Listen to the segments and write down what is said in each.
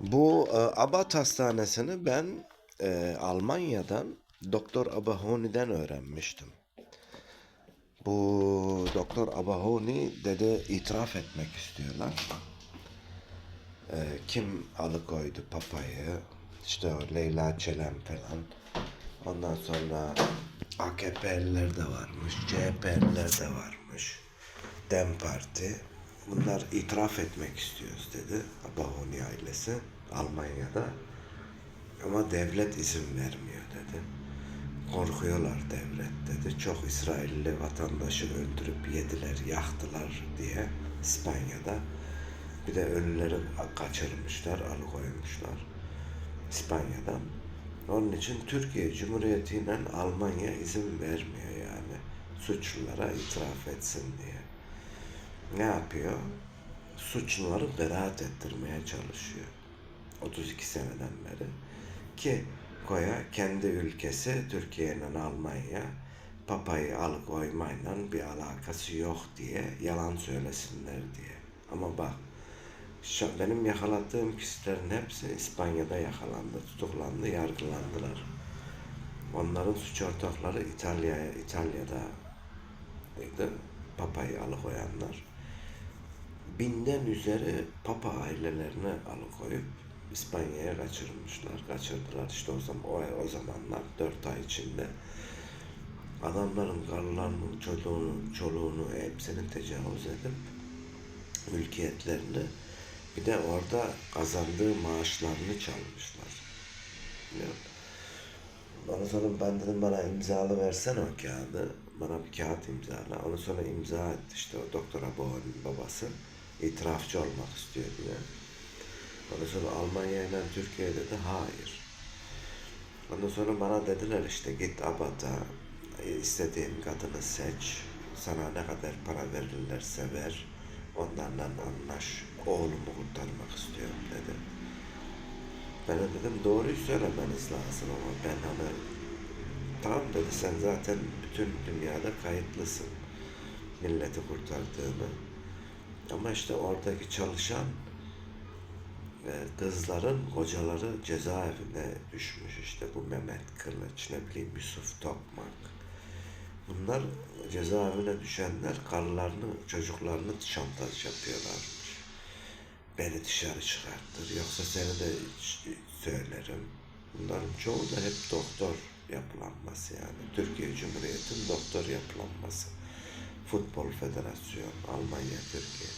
Bu e, Abat Hastanesi'ni ben e, Almanya'dan Doktor Abahoni'den öğrenmiştim. Bu Doktor Abahoni dedi itiraf etmek istiyorlar. E, kim alıkoydu papayı? İşte o Leyla Çelen falan. Ondan sonra AKP'liler de varmış, CHP'liler de varmış. Dem Parti. Bunlar itiraf etmek istiyoruz dedi Abahoni ailesi Almanya'da. Ama devlet izin vermiyor dedi. Korkuyorlar devlet dedi. Çok İsrailli vatandaşı öldürüp yediler, yaktılar diye İspanya'da. Bir de ölüleri kaçırmışlar, alıkoymuşlar İspanya'dan. Onun için Türkiye Cumhuriyeti Almanya izin vermiyor yani suçlulara itiraf etsin diye. Ne yapıyor? Suçluları beraat ettirmeye çalışıyor. 32 seneden beri. Ki Koya kendi ülkesi Türkiye ile Almanya papayı alıkoymayla bir alakası yok diye yalan söylesinler diye. Ama bak benim yakalattığım kişilerin hepsi İspanya'da yakalandı, tutuklandı, yargılandılar. Onların suç ortakları İtalya'ya, İtalya'da papayı alıkoyanlar. Binden üzeri papa ailelerini alıkoyup İspanya'ya kaçırmışlar. Kaçırdılar işte o zaman o, o zamanlar dört ay içinde. Adamların karılarını, çoluğunu, çoluğunu hepsini tecavüz edip mülkiyetlerini bir de orada kazandığı maaşlarını çalmışlar. Ondan sonra ben dedim bana imzalı versene o kağıdı. Bana bir kağıt imzala. Onu sonra imza etti işte o Doktor Aboğan'ın babası. İtirafçı olmak istiyor diye. Ondan sonra Almanya ile Türkiye dedi hayır. Ondan sonra bana dediler işte git Abat'a istediğin kadını seç. Sana ne kadar para verirlerse ver. Onlarla anlaş. Oğlumu kurtarmak istiyorum dedi. Ben de dedim doğruyu söylemeniz lazım ama ben hani tamam dedi sen zaten bütün dünyada kayıtlısın milleti kurtardığını. Ama işte oradaki çalışan kızların kocaları cezaevine düşmüş işte bu Mehmet Kılıç ne bileyim Yusuf Tokmak. Bunlar cezaevine düşenler karılarını çocuklarını şantaj yapıyorlarmış. Beni dışarı çıkarttır yoksa seni de söylerim. Bunların çoğu da hep doktor yapılanması yani. Türkiye Cumhuriyeti'nin doktor yapılanması. Futbol Federasyon, Almanya, Türkiye.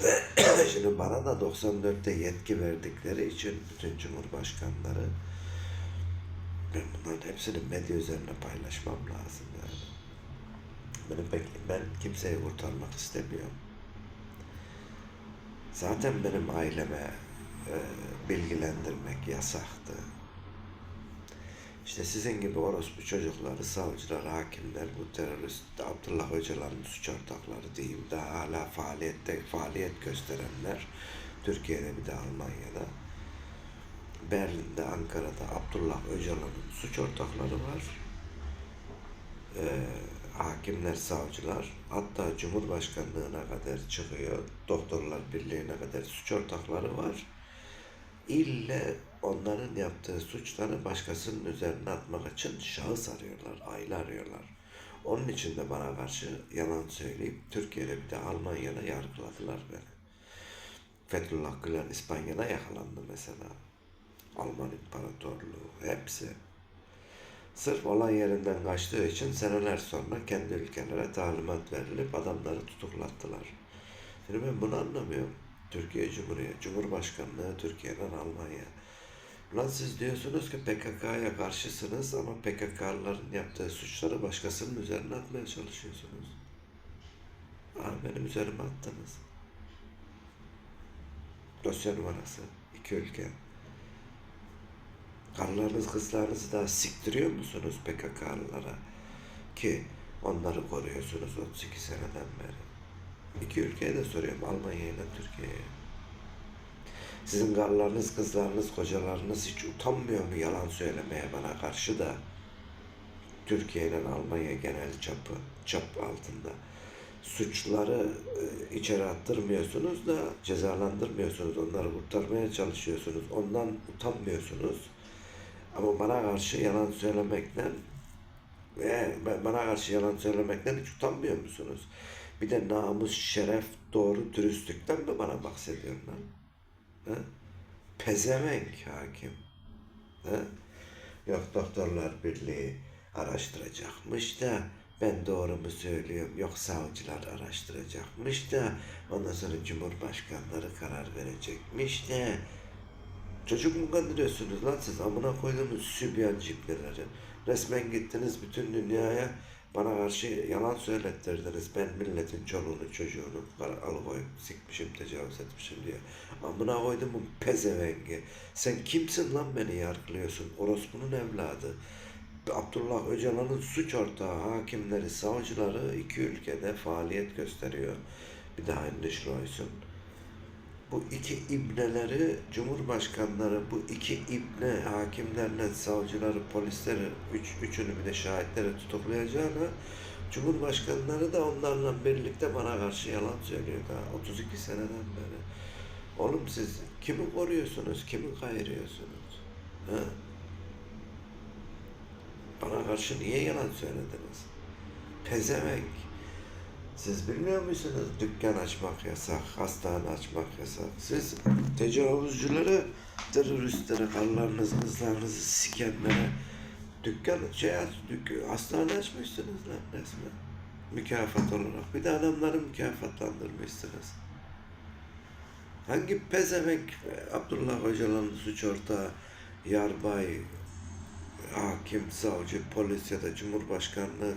Şimdi bana da 94'te yetki verdikleri için bütün cumhurbaşkanları ben bunların hepsini medya üzerine paylaşmam lazım yani. Benim pek, ben kimseyi kurtarmak istemiyorum. Zaten benim aileme e, bilgilendirmek yasaktı. İşte sizin gibi orospu çocukları, savcılar, hakimler, bu terörist Abdullah Öcalan'ın suç ortakları diyeyim daha hala faaliyette faaliyet gösterenler Türkiye'de bir de Almanya'da Berlin'de, Ankara'da Abdullah Öcalan'ın suç ortakları var. Ee, hakimler, savcılar hatta Cumhurbaşkanlığına kadar çıkıyor. Doktorlar Birliği'ne kadar suç ortakları var. İlle onların yaptığı suçları başkasının üzerine atmak için şahıs arıyorlar, aile arıyorlar. Onun için de bana karşı yalan söyleyip Türkiye'de bir de Almanya'da yargıladılar beni. Fethullah Gülen İspanya'da yakalandı mesela. Alman İmparatorluğu hepsi. Sırf olay yerinden kaçtığı için seneler sonra kendi ülkelere talimat verilip adamları tutuklattılar. Şimdi ben bunu anlamıyorum. Türkiye Cumhuriyeti, Cumhurbaşkanlığı Türkiye'den Almanya. Ulan siz diyorsunuz ki PKK'ya karşısınız ama PKK'lıların yaptığı suçları başkasının üzerine atmaya çalışıyorsunuz. Aa, benim üzerime attınız. Dosya numarası. iki ülke. Karılarınız kızlarınızı daha siktiriyor musunuz PKK'lılara? Ki onları koruyorsunuz 32 seneden beri. İki ülkeye de soruyorum. Almanya ile Türkiye'ye. Sizin karılarınız, kızlarınız, kocalarınız hiç utanmıyor mu yalan söylemeye bana karşı da? Türkiye ile Almanya genel çapı, çap altında. suçları e, içeri attırmıyorsunuz da cezalandırmıyorsunuz. Onları kurtarmaya çalışıyorsunuz. Ondan utanmıyorsunuz. Ama bana karşı yalan söylemekten e, bana karşı yalan söylemekten hiç utanmıyor musunuz? Bir de namus, şeref, doğru dürüstlükten mi bana bahsediyorsun Ha? Pezevenk hakim. Ha? Yok Doktorlar Birliği araştıracakmış da ben doğru mu söylüyorum? Yok savcılar araştıracakmış da ondan sonra Cumhurbaşkanları karar verecekmiş de Çocuk mu kandırıyorsunuz lan siz? Amına koyduğunuz sübyan cipleleri. Resmen gittiniz bütün dünyaya bana karşı yalan söylettirdiniz. Ben milletin çoluğunu çocuğunu alıkoyup sikmişim, tecavüz etmişim diye. Amına koyduğumun pezevengi. Sen kimsin lan beni yargılıyorsun? Orospu'nun evladı. Abdullah Öcalan'ın suç ortağı hakimleri, savcıları iki ülkede faaliyet gösteriyor. Bir daha Heinrich Royce'un bu iki ibneleri Cumhurbaşkanları bu iki ibne hakimlerle savcıları polisleri üç, üçünü bir de şahitleri tutuklayacağına Cumhurbaşkanları da onlarla birlikte bana karşı yalan söylüyor daha 32 seneden beri. Oğlum siz kimi koruyorsunuz, kimi kayırıyorsunuz? Ha? Bana karşı niye yalan söylediniz? Pezevenk. Siz bilmiyor musunuz dükkan açmak yasak, hastane açmak yasak. Siz tecavüzcülere, teröristlere, karılarınızı, kızlarınızı sikenlere dükkan, şey aç, dük, hastane açmışsınız lan resmen. Mükafat olarak. Bir de adamları mükafatlandırmışsınız. Hangi pezevenk Abdullah Öcalan'ın suç ortağı, yarbay, hakim, savcı, polis ya da cumhurbaşkanlığı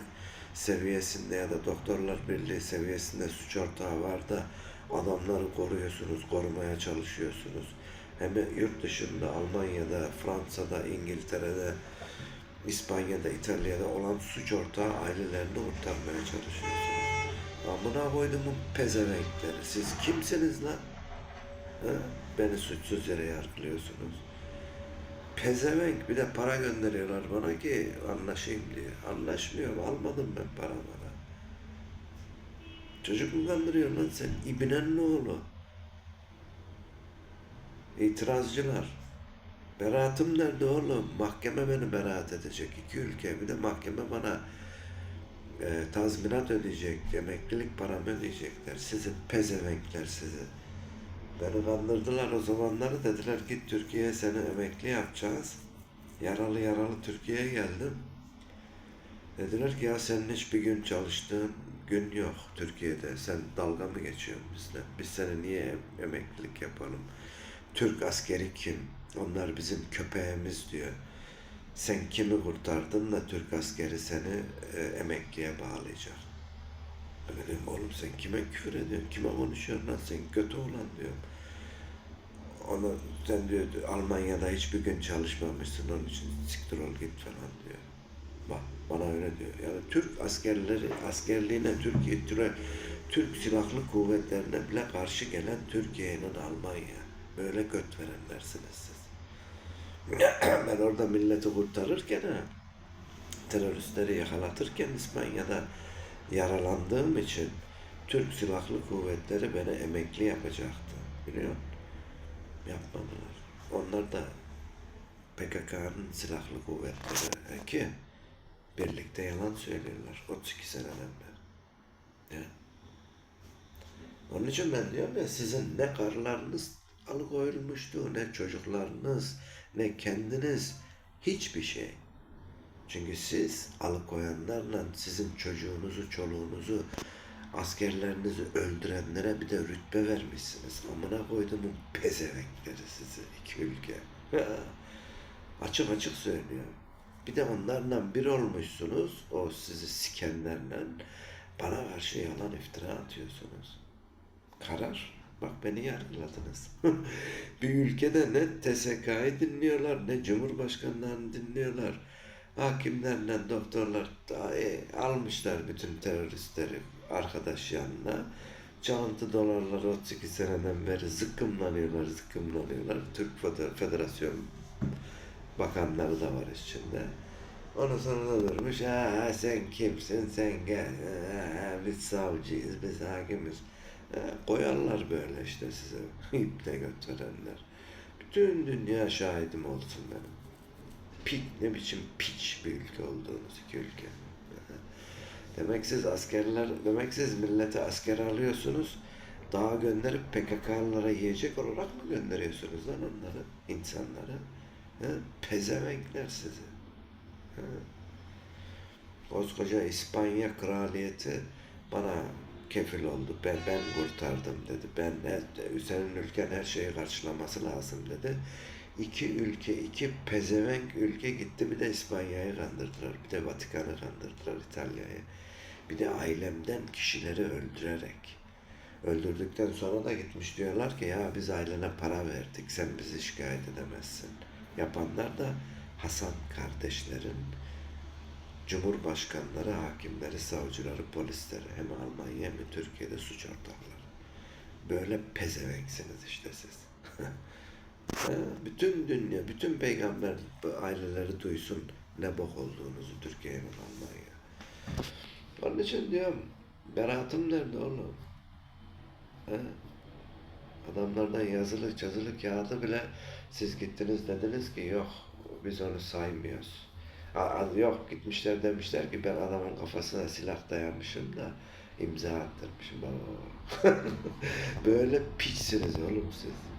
seviyesinde ya da doktorlar birliği seviyesinde suç ortağı var da adamları koruyorsunuz, korumaya çalışıyorsunuz. Hem yurt dışında, Almanya'da, Fransa'da, İngiltere'de, İspanya'da, İtalya'da olan suç ortağı ailelerini kurtarmaya çalışıyorsunuz. Amına koyduğumun pezevenkleri. Siz kimsiniz lan? Ha? Beni suçsuz yere yargılıyorsunuz. Pezevenk bir de para gönderiyorlar bana ki anlaşayım diye. Anlaşmıyorum. Almadım ben para bana. Çocuk mu kandırıyor lan sen? İbnen ne oğlu? İtirazcılar. Beraatım nerede oğlum? Mahkeme beni beraat edecek. iki ülke. Bir de mahkeme bana e, tazminat ödeyecek. Emeklilik paramı ödeyecekler. Sizi pezevenkler sizi. Beni kandırdılar o zamanları dediler git Türkiye'ye seni emekli yapacağız. Yaralı yaralı Türkiye'ye geldim. Dediler ki ya senin hiçbir gün çalıştığın gün yok Türkiye'de. Sen dalga mı geçiyorsun bizle? Biz seni niye em- emeklilik yapalım? Türk askeri kim? Onlar bizim köpeğimiz diyor. Sen kimi kurtardın da Türk askeri seni e, emekliye bağlayacak? Ben dedim oğlum sen kime küfür ediyorsun? Kime konuşuyorsun lan sen kötü olan diyorum. Ona sen diyor Almanya'da hiçbir gün çalışmamışsın onun için siktir ol git falan diyor. Bak bana öyle diyor. Yani Türk askerleri askerliğine Türkiye Türk, Türk silahlı kuvvetlerine bile karşı gelen Türkiye'nin Almanya. Böyle göt verenlersiniz siz. ben orada milleti kurtarırken teröristleri yakalatırken İspanya'da yaralandığım için Türk Silahlı Kuvvetleri beni emekli yapacaktı. Biliyor musun? Yapmadılar. Onlar da PKK'nın silahlı kuvvetleri e, ki birlikte yalan söylüyorlar 32 seneden beri. Ya. Onun için ben diyorum ya sizin ne karılarınız alıkoyulmuştu, ne çocuklarınız, ne kendiniz hiçbir şey. Çünkü siz alıkoyanlarla sizin çocuğunuzu, çoluğunuzu, askerlerinizi öldürenlere bir de rütbe vermişsiniz. Amına koyduğumun pezevenkleri sizi iki ülke. açık açık söylüyor. Bir de onlarla bir olmuşsunuz, o sizi sikenlerle bana karşı yalan iftira atıyorsunuz. Karar. Bak beni yargıladınız. bir ülkede ne TSK'yı dinliyorlar, ne Cumhurbaşkanlarını dinliyorlar. Hakimlerle doktorlar da, almışlar bütün teröristleri arkadaş yanına. Çalıntı dolarları 32 seneden beri zıkkımlanıyorlar, zıkkımlanıyorlar. Türk Feder- Federasyon bakanları da var içinde. Ondan sonra da durmuş. Ha, sen kimsin sen gel. Ha, biz savcıyız biz hakimiz. Ha, koyarlar böyle işte size. İple götürenler. Bütün dünya şahidim olsun benim. Pik, ne biçim piç bir ülke olduğunuz iki ülke. Demek siz askerler, demek siz millete asker alıyorsunuz. Daha gönderip PKK'lılara yiyecek olarak mı gönderiyorsunuz lan onları, insanları? He? Pezevenkler sizi. He? Koskoca İspanya kraliyeti bana kefil oldu. Ben ben kurtardım dedi. Ben senin ülken her şeyi karşılaması lazım dedi. İki ülke, iki pezevenk ülke gitti bir de İspanya'yı kandırdılar. Bir de Vatikan'ı kandırdılar İtalya'yı. Bir de ailemden kişileri öldürerek. Öldürdükten sonra da gitmiş diyorlar ki ya biz ailene para verdik sen bizi şikayet edemezsin. Yapanlar da Hasan kardeşlerin Cumhurbaşkanları, hakimleri, savcıları, polisleri hem Almanya hem de Türkiye'de suç ortakları. Böyle pezevenksiniz işte siz. Bütün dünya, bütün peygamber aileleri duysun ne bok olduğunuzu Türkiye ve Almanya. Onun için diyorum, beraatım nerede oğlum? Ha? Adamlardan yazılı çazılı kağıdı bile siz gittiniz dediniz ki yok biz onu saymıyoruz. A- yok gitmişler demişler ki ben adamın kafasına silah dayamışım da imza attırmışım. Böyle piçsiniz oğlum siz.